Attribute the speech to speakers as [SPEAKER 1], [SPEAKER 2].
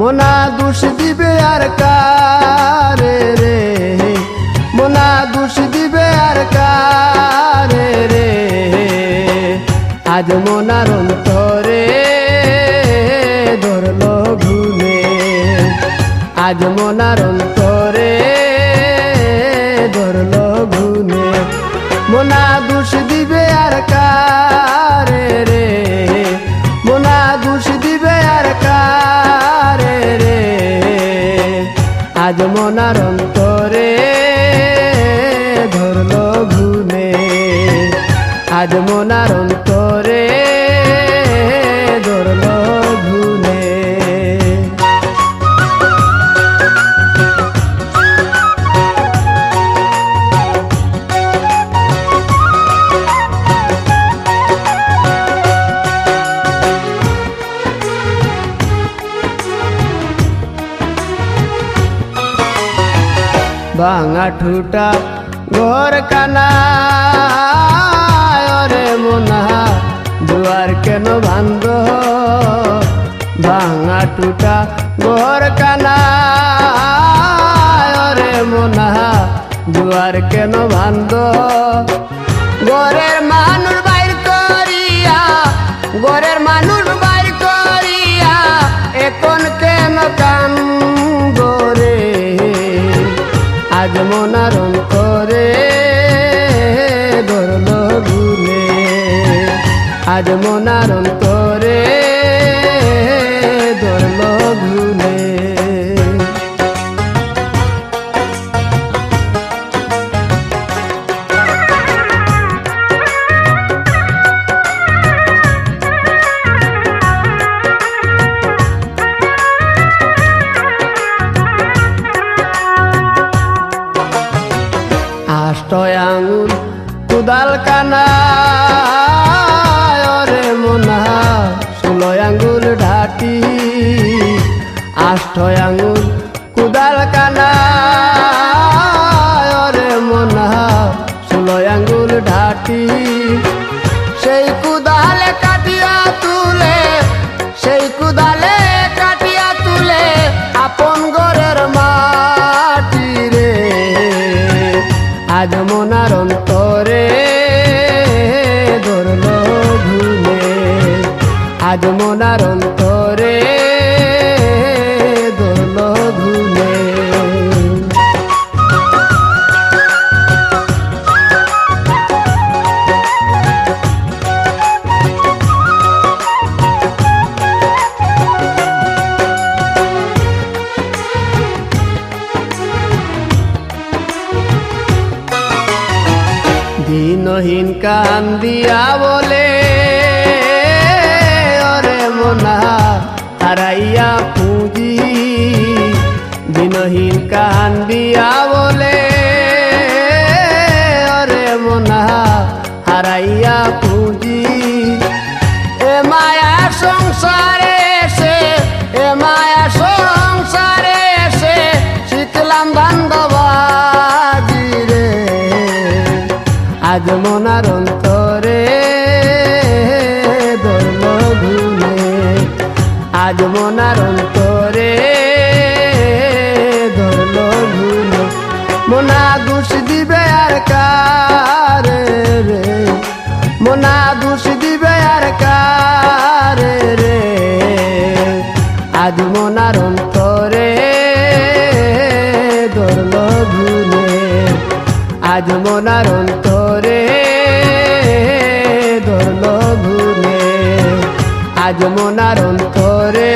[SPEAKER 1] মোনা দুষ দিবে আর কারে রে? মোনা দুষ দিবে আর কারে রে? আজ মোনার অন্তরে ধরলো ঘুমে। আজ মোনার অন্তরে ধরলো ঘুমে। মোনা দুষ দিবে আর কারে রে? আজ মনার অন্তরে ধরল ঘুমে আজ মনার অন্তরে ভাঙা ঠুটা ঘর কানা। রে মোনা, দুয়ার কেন ভাঙ্গ ভাঙা টুটা ঘর কানা। রে মোনা, দুয়ার কেন ভাঙ্গ ঘরের মানুষ বাইর করিয়া, ঘরের আজ মনার অন্তরে ধরল আঙুল কুদাল কানা আষ্টয় আঙুল কুদাল কানা মোনা ষোলয় আঙ্গুল ঢাটি সেই কুদালে কাটিয়া তুলে, সেই কুদালে কাটিয়া তুলে, আপন ঘরের মাটি রে। আজ মনার অন্তরে ধরল ঘুমে। আজ মনার অন্তরে দিনহীন কান দিয়া বলে, অরে মোনা হারাইয়া পুঁজি। দিনহীন কান দিয়া বলে, অরে মোনা হারাইয়া আজ মনার অন্তরে ধর্ম ঘুমে আজ মনার অন্তরে ধর্ম ঘুমে মোনা দুষ দিবে আর কারে রে? মোনা দুষ দিবে আর কারে রে? আজ মনার অন্তরে ধরল ঘুমে আজ মনার অন্তরে আজ মনার অন্তরে